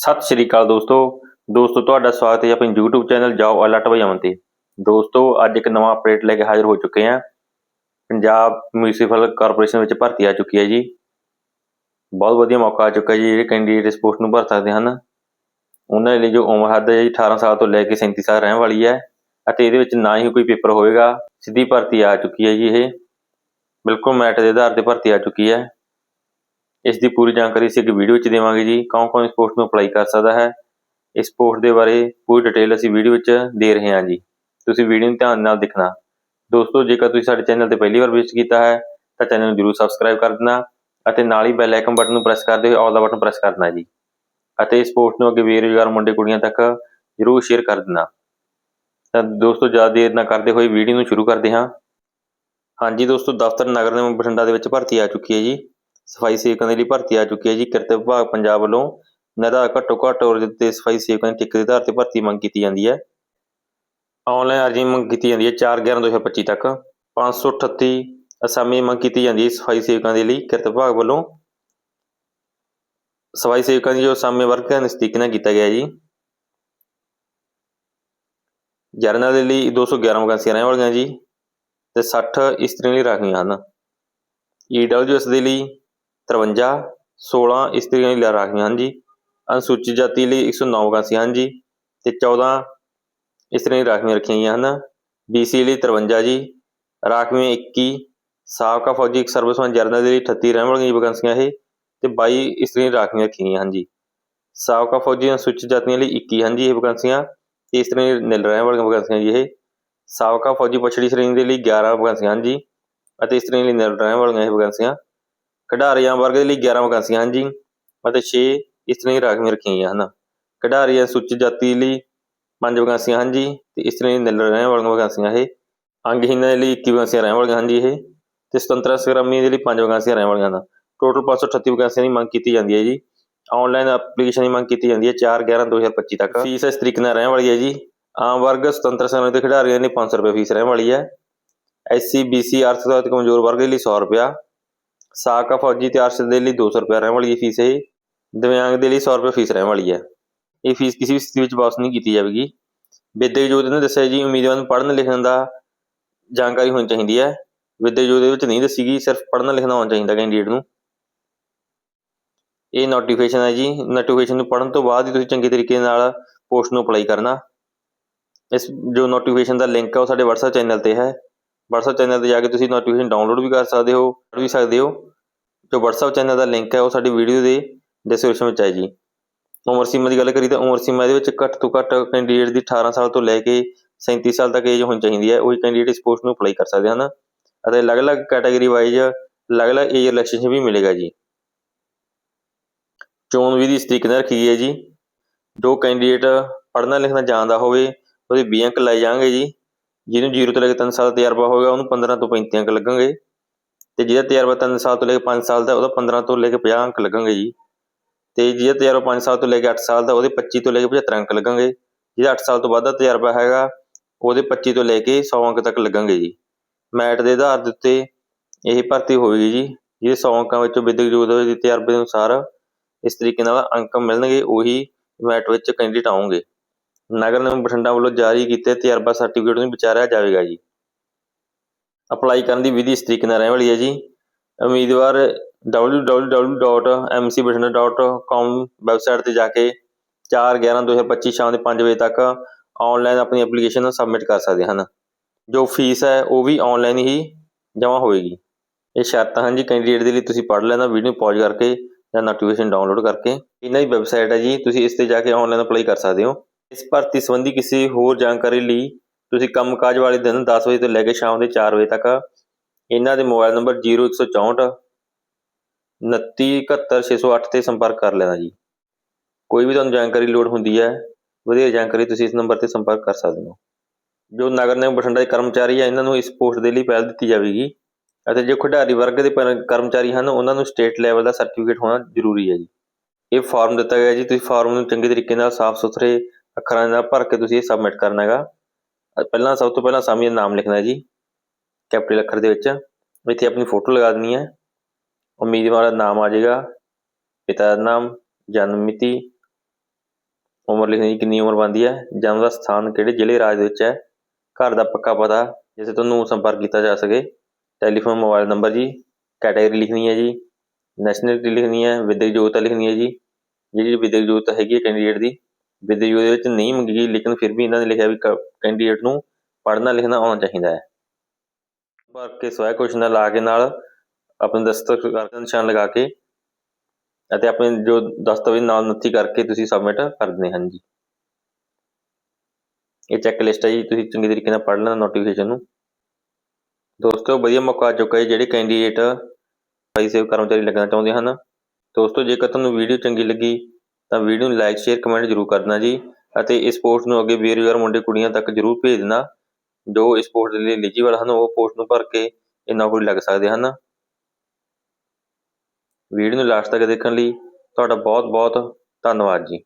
ਸਤਿ ਸ਼੍ਰੀ ਅਕਾਲ ਦੋਸਤੋ। ਦੋਸਤੋ, ਤੁਹਾਡਾ ਸਵਾਗਤ ਹੈ ਆਪਣੇ YouTube ਚੈਨਲ ਜਾਓ ਅਲਰਟ ਬਾਈ ਅਮਨ ਤੇ। ਦੋਸਤੋ, ਅੱਜ ਇੱਕ ਨਵਾਂ ਅਪਡੇਟ ਲੈ ਕੇ ਹਾਜ਼ਰ ਹੋ ਚੁੱਕੇ ਹਾਂ। ਪੰਜਾਬ ਮਿਊਨਿਸਪਲ ਕਾਰਪੋਰੇਸ਼ਨ ਵਿੱਚ ਭਰਤੀ ਆ ਚੁੱਕੀ ਹੈ ਜੀ। ਬਹੁਤ ਵਧੀਆ ਮੌਕਾ ਆ ਚੁੱਕਾ ਜੀ, ਜਿਹੜੇ ਕੈਂਡੀਡੇਟ ਇਸ ਪੋਸਟ ਨੂੰ ਭਰ ਸਕਦੇ ਹਨ। ਉਹਨਾਂ ਲਈ ਜੋ ਉਮਰ ਹੱਦ ਹੈ ਜੀ 18 ਸਾਲ ਤੋਂ ਲੈ ਕੇ 37 ਸਾਲ ਰਹਿਣ ਵਾਲੀ ਹੈ ਅਤੇ ਇਹਦੇ ਵਿੱਚ ਨਾ ਹੀ ਕੋਈ ਪੇਪਰ ਹੋਵੇਗਾ। ਸਿੱਧੀ ਭਰਤੀ ਆ ਚੁੱਕੀ ਹੈ ਜੀ ਇਹ। ਬਿਲਕੁਲ ਮੈਟ ਦੇ ਆਧਾਰ ਤੇ ਭਰਤੀ ਆ ਚੁੱਕੀ ਹੈ। ਇਸ ਦੀ ਪੂਰੀ ਜਾਣਕਾਰੀ ਅਸੀਂ ਇੱਕ ਵੀਡੀਓ ਵਿੱਚ ਦੇਵਾਂਗੇ ਜੀ। ਕੌਣ ਕੌਣ ਇਸ ਪੋਸਟ ਨੂੰ ਅਪਲਾਈ ਕਰ ਸਕਦਾ ਹੈ, ਇਸ ਪੋਸਟ ਦੇ ਬਾਰੇ ਪੂਰੀ ਡਿਟੇਲ ਅਸੀਂ ਵੀਡੀਓ ਵਿੱਚ ਦੇ ਰਹੇ ਹਾਂ ਜੀ। ਤੁਸੀਂ ਵੀਡੀਓ ਨੂੰ ਧਿਆਨ ਨਾਲ ਦੇਖਣਾ। ਦੋਸਤੋ, ਜੇਕਰ ਤੁਸੀਂ ਸਾਡੇ ਚੈਨਲ ਤੇ ਪਹਿਲੀ ਵਾਰ ਵਿਜ਼ਿਟ ਕੀਤਾ ਹੈ, ਤਾਂ ਚੈਨਲ ਨੂੰ ਜਰੂਰ ਸਬਸਕ੍ਰਾਈਬ ਕਰ ਦੇਣਾ ਅਤੇ ਨਾਲ ਹੀ ਬੈਲ ਆਈਕਨ ਬਟਨ ਨੂੰ ਪ੍ਰੈਸ ਕਰਦੇ ਹੋਏ ਆਲ ਦਾ ਬਟਨ ਪ੍ਰੈਸ ਕਰ ਦੇਣਾ ਜੀ। ਅਤੇ ਇਸ ਪੋਸਟ ਨੂੰ ਅੱਗੇ ਬੇਰੁਜ਼ਗਾਰ ਮੁੰਡੇ ਕੁੜੀਆਂ ਤੱਕ ਜਰੂਰ ਸ਼ੇਅਰ ਕਰ ਦੇਣਾ। ਤਾਂ ਦੋਸਤੋ, ਜ਼ਿਆਦਾ ਦੇਰ ਨਾ ਕਰਦੇ ਹੋਏ ਵੀਡੀਓ ਨੂੰ ਸ਼ੁਰੂ ਕਰਦੇ ਹਾਂ। ਹਾਂਜੀ ਦੋਸਤੋ, ਦਫ਼ਤਰ ਨਗਰ ਨਿਗਮ ਬਠਿੰਡਾ ਦੇ ਵਿੱਚ ਭਰਤੀ ਆ ਚੁੱਕੀ ਹੈ ਜੀ। ਸਫ਼ਾਈ ਸੇਵਕਾਂ ਦੇ ਲਈ ਭਰਤੀ ਆ ਚੁੱਕੀ ਹੈ ਜੀ। ਕਿਰਤ ਵਿਭਾਗ ਪੰਜਾਬ ਵੱਲੋਂ ਨਿਹਦਾ ਘੱਟੋ ਘੱਟ ਔਰ ਤੇ ਸਫ਼ਾਈ ਸੇਵਕਾਂ ਦੀ ਟਿਕਟ ਦੇ ਆਧਾਰ ਤੇ ਭਰਤੀ ਮੰਗ ਕੀਤੀ ਜਾਂਦੀ ਹੈ। ਆਨਲਾਈਨ ਅਰਜ਼ੀ ਮੰਗ ਕੀਤੀ ਜਾਂਦੀ ਹੈ 4/11/2025 ਤੱਕ। 538 ਅਸਾਮੀ ਮੰਗ ਕੀਤੀ ਜਾਂਦੀ ਹੈ ਸਫ਼ਾਈ ਸੇਵਕਾਂ ਦੇ ਲਈ। ਕਿਰਤ ਵਿਭਾਗ ਵੱਲੋਂ ਸਫ਼ਾਈ ਸੇਵਕਾਂ ਦੀ ਜੋ ਅਸਾਮੀ ਵਰਗ ਦਾ ਨਜ਼ਦੀਕ ਕੀਤਾ ਗਿਆ ਜੀ। ਜਰਨਲ ਦੇ ਲਈ 211 ਵੈਕੈਂਸੀਆਂ ਰਹਿਣ ਵਾਲੀਆਂ ਜੀ ਤੇ 60 ਇਸਤਰੀਆਂ ਲਈ ਰੱਖੀਆਂ ਹਨ। ਈਡਬਲਯੂਐਸ ਦੇ ਲਈ 53 16 ਇਸਤਰੀਆਂ ਲਈ ਰਾਖਵੀਆਂ ਹਨ ਜੀ ਅਨੁਸੂਚਿਤ ਜਾਤੀ ਲਈ 109 ਵੈਕੈਂਸੀਆਂ ਹਨ ਜੀ ਤੇ 14 ਇਸਤਰੀਆਂ ਰਾਖਵੀਆਂ ਰੱਖੀਆਂ ਗਈਆਂ ਹਨ। ਬੀਸੀ ਲਈ 53 ਜੀ। ਰਾਖਵੀਆਂ 21 ਸਾਬਕਾ ਫੌਜੀ ਸਰਵਿਸਮੈਨ ਜਰਨਲ ਦੇ ਲਈ 38 ਰਹਿਣ ਵਾਲੀਆਂ ਵੈਕੈਂਸੀਆਂ ਇਹ। ਤੇ 22 ਇਸਤਰੀਆਂ ਰਾਖਵੀਆਂ ਰੱਖੀਆਂ ਗਈਆਂ ਹਨ ਜੀ ਸਾਬਕਾ ਫੌਜੀ ਅਨੁਸੂਚਿਤ ਜਾਤੀਆਂ ਲਈ 21 ਹਨ ਜੀ ਇਹ ਵੈਕੈਂਸੀਆਂ। ਤੇ ਇਸਤਰੀਆਂ ਲਈ ਨਿਲ ਰਹਿਣ ਵਾਲੀਆਂ ਵੈਕੈਂਸੀਆਂ ਜੀ ਇਹ। ਸਾਬਕਾ ਫੌਜੀ ਪਛੜੀ ਸ਼੍ਰੇਣੀ ਦੇ ਲਈ 11 ਵੈਕੈਂਸੀਆਂ ਹਨ ਜੀ ਅਤੇ ਇਸਤਰੀਆਂ ਲਈ ਨਿਲ ਰਹਿਣ ਵਾਲੀਆਂ ਇਹ ਵੈਕੈਂਸੀਆਂ। ਖਿਡਾਰੀਆਂ ਵਰਗ ਦੇ ਲਈ 11 ਵੈਕੈਂਸੀਆਂ ਹਨ ਜੀ ਅਤੇ 6 ਤਰ੍ਹਾਂ ਲਈ ਰਾਖਵੀਆਂ ਰੱਖੀਆਂ ਗਈਆਂ ਹਨ। ਖਿਡਾਰੀਆਂ ਅਨੁਸੂਚਿਤ ਜਾਤੀ ਲਈ 5 ਵੈਕੈਂਸੀਆਂ ਹਨ ਜੀ ਤੇ ਤਰ੍ਹਾਂ ਲਈ ਨਿਲ ਰਹਿਣ ਵਾਲੀਆਂ ਵੈਕੈਂਸੀਆਂ ਇਹ। ਅੰਗਹੀਣਾਂ ਦੇ ਲਈ 21 ਵੈਕੈਂਸੀਆਂ ਰਹਿਣ ਵਾਲੀਆਂ ਹਨ ਜੀ ਇਹ। ਤੇ ਸੁਤੰਤਰ ਸੰਗਰਾਮੀਆਂ ਦੇ ਲਈ 5 ਵੈਕੈਂਸੀਆਂ ਰਹਿਣ ਵਾਲੀਆਂ, ਹਨ। ਟੋਟਲ 538 ਵੈਕੈਂਸੀਆਂ ਦੀ ਮੰਗ ਕੀਤੀ ਜਾਂਦੀ ਹੈ ਜੀ। ਆਨਲਾਈਨ ਐਪਲੀਕੇਸ਼ਨ ਦੀ ਮੰਗ ਕੀਤੀ ਜਾਂਦੀ ਹੈ 4 11 2025 ਤੱਕ। ਫੀਸ ਇਸ ਤਰੀਕੇ ਨਾਲ ਰਹਿਣ ਵਾਲੀ ਹੈ ਜੀ। ਆਮ ਵਰਗ ਸੁਤੰਤਰ ਸੰਗਰਾਮ ਦੇ ਖਿਡਾਰੀਆਂ ਲਈ 500 ਰੁਪਏ ਫੀਸ ਰਹਿਣ ਵਾਲੀ ਹੈ। ਐਸਸੀ ਬੀਸੀ ਆਰਥਿਕ ਕਮਜ਼ੋਰ ਵਰਗ ਲਈ 100 ਰੁਪਿਆ ਸਾਬਕਾ ਫੌਜੀ ਤੇ ਅਰਸ਼ਦ ਦੇ ਲਈ 200 ਰੁਪਏ ਰਹਿਣ ਵਾਲੀ ਫੀਸ ਹੈ ਦਿਵਿਆਂਗ ਦੇ ਲਈ 100 ਰੁਪਏ ਫੀਸ ਰਹਿਣ ਵਾਲੀ ਹੈ ਇਹ ਫੀਸ ਕਿਸੇ ਵੀ ਸਥਿਤੀ ਵਿੱਚ ਵਾਪਸ ਨਹੀਂ ਕੀਤੀ ਜਾਵੇਗੀ। ਵਿਦਿਅਕ ਯੋਗ ਨੇ ਦੱਸਿਆ ਜੀ, ਉਮੀਦਵਾਰ ਨੂੰ ਪੜ੍ਹਨ ਲਿਖਣ ਦਾ ਜਾਣਕਾਰੀ ਹੋਣੀ ਚਾਹੀਦੀ ਹੈ ਵਿਦਿਅਕ ਯੋਗ ਦੇ ਵਿੱਚ ਨਹੀਂ ਦੱਸੀਗੀ ਸਿਰਫ ਪੜ੍ਹਨਾ ਲਿਖਣਾ ਹੋਣਾ ਚਾਹੀਦਾ ਕੈਂਡੀਡੇਟ ਨੂੰ। ਇਹ ਨੋਟੀਫਿਕੇਸ਼ਨ ਹੈ ਜੀ। ਨੋਟੀਫਿਕੇਸ਼ਨ ਨੂੰ ਪੜ੍ਹਨ ਤੋਂ ਬਾਅਦ ਹੀ ਤੁਸੀਂ ਚੰਗੇ ਤਰੀਕੇ ਨਾਲ ਪੋਸਟ ਨੂੰ ਅਪਲਾਈ ਕਰਨਾ। ਇਸ ਜੋ ਨੋਟੀਫਿਕੇਸ਼ਨ ਦਾ ਲਿੰਕ ਹੈ ਉਹ ਸਾਡੇ WhatsApp ਚੈਨਲ ਤੇ ਹੈ। WhatsApp ਚੈਨਲ ਤੇ ਜਾ ਕੇ ਤੁਸੀਂ ਨੋਟੀਫਿਕੇਸ਼ਨ ਡਾਊਨਲੋਡ ਵੀ ਕਰ ਸਕਦੇ ਹੋ, ਪੜ੍ਹ ਵੀ ਸਕਦੇ ਹੋ। ਜੋ WhatsApp ਚੈਨਲ ਦਾ ਲਿੰਕ ਹੈ ਉਹ ਸਾਡੀ ਵੀਡੀਓ ਦੇ ਡਿਸਕ੍ਰਿਪਸ਼ਨ ਵਿੱਚ ਹੈ ਜੀ ਉਮਰ ਸੀਮਾ ਦੀ ਗੱਲ ਕਰੀ ਤਾਂ ਉਮਰ ਸੀਮਾ ਦੇ ਵਿੱਚ ਘੱਟ ਤੋਂ ਘੱਟ ਕੈਂਡੀਡੇਟ ਦੀ 18 ਸਾਲ ਤੋਂ ਲੈ ਕੇ 37 ਸਾਲ ਤੱਕ ਏਜ ਹੋਣੀ ਚਾਹੀਦੀ ਹੈ। ਉਹੀ ਕੈਂਡੀਡੇਟ ਇਸ ਪੋਸਟ ਨੂੰ ਅਪਲਾਈ ਕਰ ਸਕਦੇ ਹਨ। ਅਤੇ ਅਲੱਗ-ਅਲੱਗ ਕੈਟਾਗਰੀ ਵਾਈਜ਼ ਅਲੱਗ-ਅਲੱਗ ਏਜ ਰਿਲੈਕਸੇਸ਼ਨ ਵੀ ਮਿਲੇਗਾ ਜੀ। ਚੋਣ ਵਿਧੀ ਇਸ ਤਰੀਕੇ ਨਾਲ ਰੱਖੀ ਗਈ ਹੈ ਜੀ। ਜੋ ਕੈਂਡੀਡੇਟ ਪੜ੍ਹਨਾ ਲਿਖਣਾ ਜਾਣਦਾ ਹੋਵੇ, ਉਹਦੇ 20 ਅੰਕ ਲਾਏ ਜਾਣਗੇ ਜੀ। ਜਿਹਨੂੰ 0 ਤੋਂ ਲੈ ਕੇ 3 ਸਾਲ ਦਾ ਤਜਰਬਾ ਹੋਏਗਾ ਉਹਨੂੰ 15 ਤੋਂ 35 ਅੰਕ ਲੱਗਣਗੇ। ਤੇ ਜਿਹਦਾ ਤਜਰਬਾ 3 ਸਾਲ ਤੋਂ ਲੈ ਕੇ 5 ਸਾਲ ਦਾ, ਉਹਦਾ 15 ਤੋਂ ਲੈ ਕੇ 50 ਅੰਕ ਲੱਗਣਗੇ ਜੀ। ਤੇ ਜਿਹਦਾ ਤਜਰਬਾ 5 ਸਾਲ ਤੋਂ ਲੈ ਕੇ 8 ਸਾਲ ਦਾ, ਉਹਦੇ 25 ਤੋਂ ਲੈ ਕੇ 75 ਅੰਕ ਲੱਗਣਗੇ। ਜਿਹਦਾ 8 ਸਾਲ ਤੋਂ ਵੱਧ ਦਾ ਤਜਰਬਾ ਹੈਗਾ, ਉਹਦੇ 25 ਤੋਂ ਲੈ ਕੇ 100 ਅੰਕ ਤੱਕ ਲੱਗਣਗੇ ਜੀ। ਮੈਟ ਦੇ ਆਧਾਰ ਦੇ ਉੱਤੇ ਇਹ ਭਰਤੀ ਹੋਵੇਗੀ ਜੀ। ਜਿਹਦੇ 100 ਅੰਕਾਂ ਵਿੱਚੋਂ ਵਿਦਿਅਕ ਯੋਗਤਾ ਦੇ ਤਜਰਬੇ ਦੇ ਅਨੁਸਾਰ ਇਸ ਤਰੀਕੇ ਨਾਲ ਅੰਕ ਮਿਲਣਗੇ, ਉਹੀ ਮੈਟ ਵਿੱਚ ਕੈਂਡੀਡੇਟ ਆਉਣਗੇ। ਨਗਰ ਨਿਗਮ ਬਠਿੰਡਾ ਵੱਲੋਂ ਜਾਰੀ ਕੀਤੇ ਤਜਰਬਾ ਸਰਟੀਫਿਕੇਟ ਨੂੰ ਵਿਚਾਰਿਆ ਜਾਵੇਗਾ ਜੀ। ਅਪਲਾਈ ਕਰਨ ਦੀ ਵਿਧੀ ਇਸ ਤਰੀਕੇ ਨਾਲ ਰਹਿਣ ਵਾਲੀ ਹੈ ਜੀ। ਉਮੀਦਵਾਰ www.mcbatinda.com ਵੈਬਸਾਈਟ ਤੇ ਜਾ ਕੇ 4/11/2025 ਸ਼ਾਮ ਦੇ 5 ਵਜੇ ਤੱਕ ਆਨਲਾਈਨ ਆਪਣੀ ਐਪਲੀਕੇਸ਼ਨ ਸਬਮਿਟ ਕਰ ਸਕਦੇ ਹਨ। ਜੋ ਫੀਸ ਹੈ, ਉਹ ਵੀ ਆਨਲਾਈਨ ਹੀ ਜਮ੍ਹਾਂ ਹੋਏਗੀ। ਇਹ ਸ਼ਰਤਾਂ ਹਨ ਜੀ ਕੈਂਡੀਡੇਟ ਦੇ ਲਈ ਤੁਸੀਂ ਪੜ੍ਹ ਲੈਣਾ ਵੀਡੀਓ ਪੌਜ਼ ਕਰਕੇ ਜਾਂ ਨੋਟੀਫਿਕੇਸ਼ਨ ਡਾਊਨਲੋਡ ਕਰਕੇ। ਇਹਨਾਂ ਦੀ ਵੈਬਸਾਈਟ ਹੈ ਜੀ, ਤੁਸੀਂ ਇਸ ਤੇ ਜਾ ਕੇ ਆਨਲਾਈਨ ਅਪਲਾਈ ਕਰ ਸਕਦੇ ਹੋ। ਇਸ ਭਰਤੀ ਸੰਬੰਧੀ ਕਿਸੇ ਹੋਰ ਜਾਣਕਾਰੀ ਲਈ ਤੁਸੀਂ ਕੰਮਕਾਜ ਵਾਲੇ ਦਿਨ 10 ਵਜੇ ਤੋਂ ਲੈ ਕੇ ਸ਼ਾਮ ਦੇ 4 ਵਜੇ ਤੱਕ ਇਹਨਾਂ ਦੇ ਮੋਬਾਈਲ ਨੰਬਰ 0164 2971608 ਤੇ ਸੰਪਰਕ ਕਰ ਲੈਣਾ ਜੀ। ਕੋਈ ਵੀ ਤੁਹਾਨੂੰ ਜਾਣਕਾਰੀ ਲੋੜ ਹੁੰਦੀ ਹੈ, ਵਧੀਆ ਜਾਣਕਾਰੀ ਤੁਸੀਂ ਇਸ ਨੰਬਰ ਤੇ ਸੰਪਰਕ ਕਰ ਸਕਦੇ ਹੋ। ਜੋ ਨਗਰ ਨਿਗਮ ਬਠਿੰਡਾ ਦੇ ਕਰਮਚਾਰੀ ਹੈ ਇਹਨਾਂ ਨੂੰ ਇਸ ਪੋਸਟ ਦੇ ਲਈ ਪਹਿਲ ਦਿੱਤੀ ਜਾਵੇਗੀ ਅਤੇ ਜੋ ਖਿਡਾਰੀ ਵਰਗ ਦੇ ਪਰ- ਕਰਮਚਾਰੀ ਹਨ, ਉਹਨਾਂ ਨੂੰ ਸਟੇਟ ਲੈਵਲ ਦਾ ਸਰਟੀਫਿਕੇਟ ਹੋਣਾ ਜ਼ਰੂਰੀ ਹੈ ਜੀ। ਇਹ ਫਾਰਮ ਦਿੱਤਾ ਗਿਆ ਜੀ, ਤੁਸੀਂ ਫਾਰਮ ਨੂੰ ਚੰਗੇ ਤਰੀਕੇ ਨਾਲ ਸਾਫ਼ ਸੁਥਰੇ ਅੱਖਰਾਂ ਨਾਲ ਭਰ ਕੇ ਤੁਸੀਂ ਇਹ ਸਬਮਿਟ ਕਰਨਾ ਹੈਗਾ। ਪਹਿਲਾਂ ਸਭ ਤੋਂ ਪਹਿਲਾਂ ਸਾਮੀ ਦਾ ਨਾਮ ਲਿਖਣਾ ਜੀ ਕੈਪੀਟਲ ਅੱਖਰ ਦੇ ਵਿੱਚ। ਇੱਥੇ ਆਪਣੀ ਫੋਟੋ ਲਗਾ ਦੇਣੀ ਹੈ। ਉਮੀਦਵਾਰ ਦਾ ਨਾਮ ਆ ਜਾਏਗਾ। ਪਿਤਾ ਦਾ ਨਾਮ, ਜਨਮ ਮਿਤੀ, ਉਮਰ ਲਿਖਣੀ ਕਿੰਨੀ ਉਮਰ ਬਣਦੀ ਹੈ, ਜਨਮ ਦਾ ਸਥਾਨ ਕਿਹੜੇ ਜ਼ਿਲ੍ਹੇ ਰਾਜ ਦੇ ਵਿੱਚ ਹੈ, ਘਰ ਦਾ ਪੱਕਾ ਪਤਾ ਜਿਸੇ ਤੁਹਾਨੂੰ ਸੰਪਰਕ ਕੀਤਾ ਜਾ ਸਕੇ। ਟੈਲੀਫੋਨ ਮੋਬਾਈਲ ਨੰਬਰ ਜੀ ਕੈਟਾਗਰੀ ਲਿਖਣੀ ਹੈ ਜੀ ਨੈਸ਼ਨਲਿਟੀ ਲਿਖਣੀ ਹੈ, ਵਿਦਿਅਕ ਯੋਗਤਾ ਲਿਖਣੀ ਹੈ ਜੀ। ਜਿਹੜੀ ਵਿਦਿਅਕ ਯੋਗਤਾ ਹੈਗੀ ਹੈ ਕੈਂਡੀਡੇਟ ਦੀ ਵਿਦਿਅਕ ਯੋਗਤਾ ਵਿੱਚ ਨਹੀਂ ਮੰਗੀ ਗਈ, ਲੇਕਿਨ ਫਿਰ ਵੀ ਇਹਨਾਂ ਨੇ ਲਿਖਿਆ ਵੀ ਕੈਂਡੀਡੇਟ ਨੂੰ ਪੜ੍ਹਨਾ ਲਿਖਣਾ ਆਉਣਾ ਚਾਹੀਦਾ ਹੈ। ਭਰ ਕੇ ਸਵੈ ਕੁਐਸਚਨ ਲਾ ਕੇ ਨਾਲ ਆਪਣੇ ਦਸਤਖਤ ਕਰਕੇ ਨਿਸ਼ਾਨ ਲਗਾ ਕੇ ਅਤੇ ਆਪਣੇ ਜੋ ਦਸਤਾਵੇਜ਼ ਨਾਲ ਨੱਥੀ ਕਰਕੇ ਤੁਸੀਂ ਸਬਮਿਟ ਕਰ ਦਿੰਦੇ ਹਨ ਜੀ। ਇਹ ਚੈੱਕ ਲਿਸਟ ਹੈ ਜੀ, ਤੁਸੀਂ ਚੰਗੀ ਤਰੀਕੇ ਨਾਲ ਪੜ੍ਹ ਲੈਣਾ ਨੋਟੀਫਿਕੇਸ਼ਨ ਨੂੰ। ਦੋਸਤੋ, ਵਧੀਆ ਮੌਕਾ ਆ ਚੁੱਕਾ ਹੈ ਜਿਹੜੇ ਕੈਂਡੀਡੇਟ ਭਾਈ ਸੇਵ ਕਰਮਚਾਰੀ ਲੱਗਣਾ ਚਾਹੁੰਦੇ ਹਨ। ਦੋਸਤੋ, ਜੇਕਰ ਤੁਹਾਨੂੰ ਵੀਡੀਓ ਚੰਗੀ ਲੱਗੀ ਤਾਂ ਵੀਡੀਓ ਨੂੰ ਲਾਈਕ ਸ਼ੇਅਰ ਕਮੈਂਟ ਜ਼ਰੂਰ ਕਰਨਾ ਜੀ ਅਤੇ ਇਸ ਪੋਸਟ ਨੂੰ ਅੱਗੇ ਬੇਰੁਜ਼ਗਾਰ ਮੁੰਡੇ ਕੁੜੀਆਂ ਤੱਕ ਜ਼ਰੂਰ ਭੇਜ ਦੇਣਾ। ਜੋ ਇਸ ਪੋਸਟ ਦੇ ਲਈ ਐਲੀਜੀਬਲ ਹਨ, ਉਹ ਪੋਸਟ ਨੂੰ ਭਰ ਕੇ ਇਹ ਨੌਕਰੀ ਲੱਗ ਸਕਦੇ ਹਨ। ਵੀਡੀਓ ਨੂੰ ਲਾਸਟ ਤੱਕ ਦੇਖਣ ਲਈ ਤੁਹਾਡਾ ਬਹੁਤ ਬਹੁਤ ਧੰਨਵਾਦ ਜੀ।